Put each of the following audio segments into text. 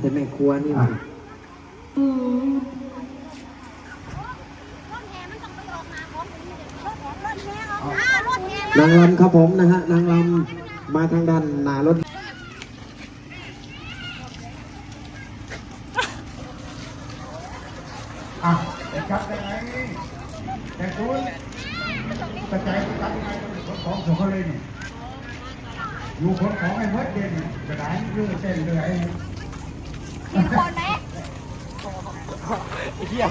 แต่แม่ครัวนี่หว่านางลำครับผมนะฮะนางลำมาทางด้านหน้ารถ เฮีย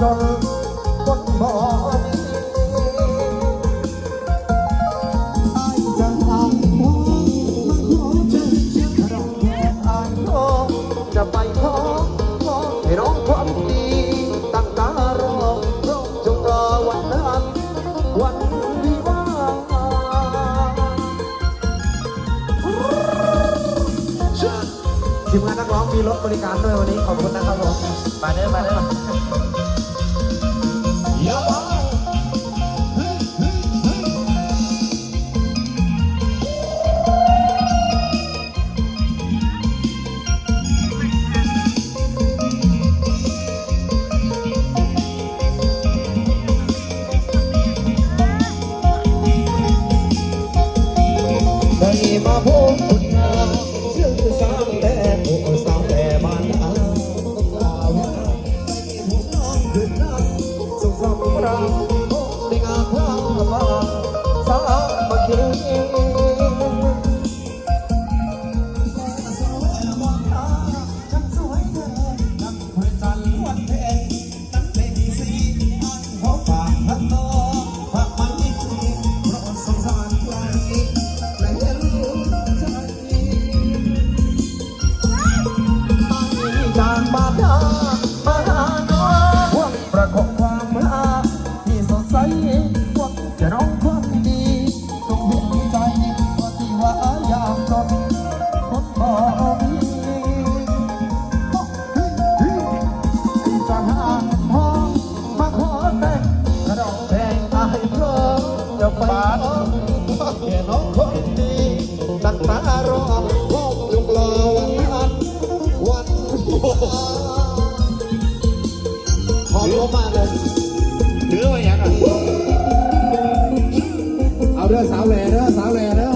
London ប្រាំពីអាខាងរបស់សាមកគ្រឿង สาวแหล่เด้อสาวแหล่เด้อ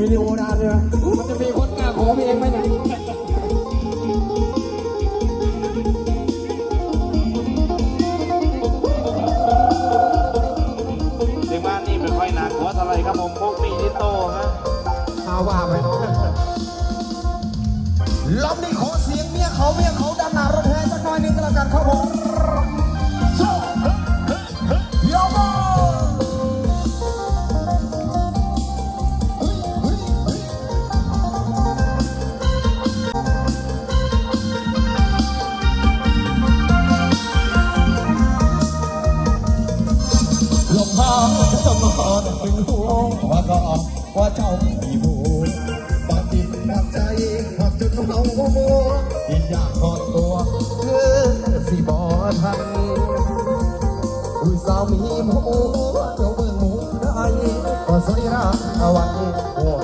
วิดีโอนานเลยมันจะมีคนกล้าขอพี่เองไหมเนเด็กบ้านนี่ไม่ค่อยหนักหัวเท่ไรครับผมพวกมีนิโตฮะเาว่าไปล้อมนี่ขอเสียงเมียเขาเมียเขา กันครับผม เอาไว้หัว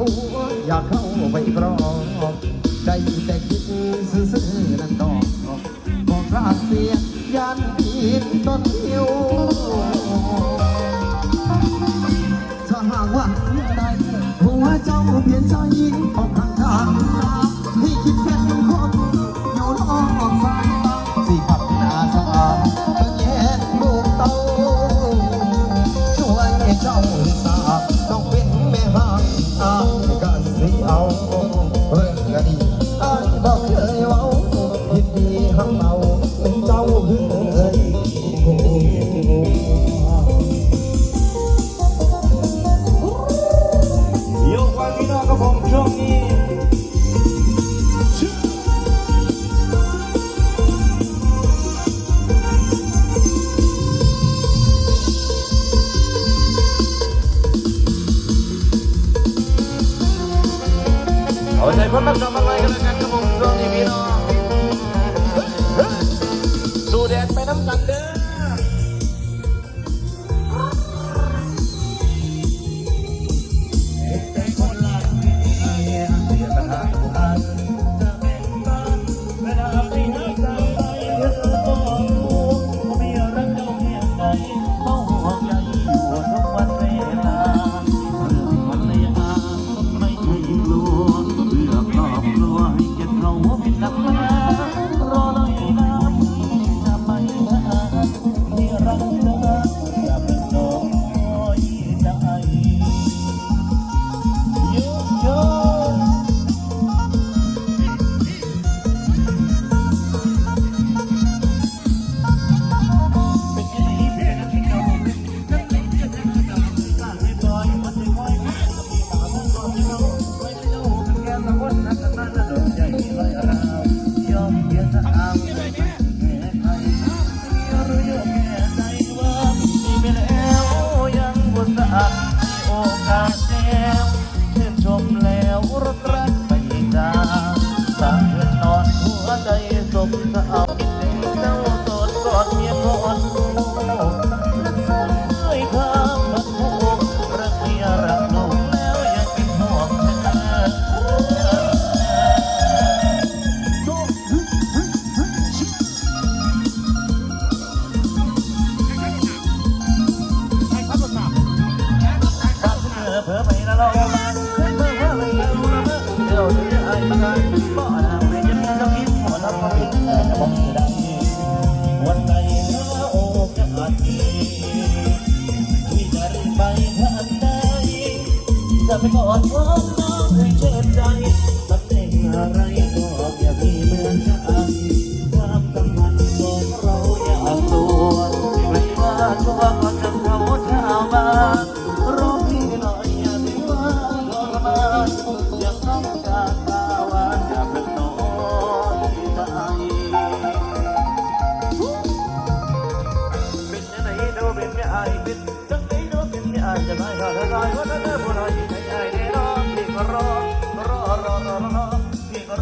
ัวอยากเข้าไปกรอบใจแต่คิดซื่อๆนั่นดอกบอกราเสียยันปีนต้นหิวถ้าหากว่าได้หัวเจ้าเปลี่ยนใจออกทางทาง Remember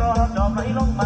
รอดอกไหลลงมา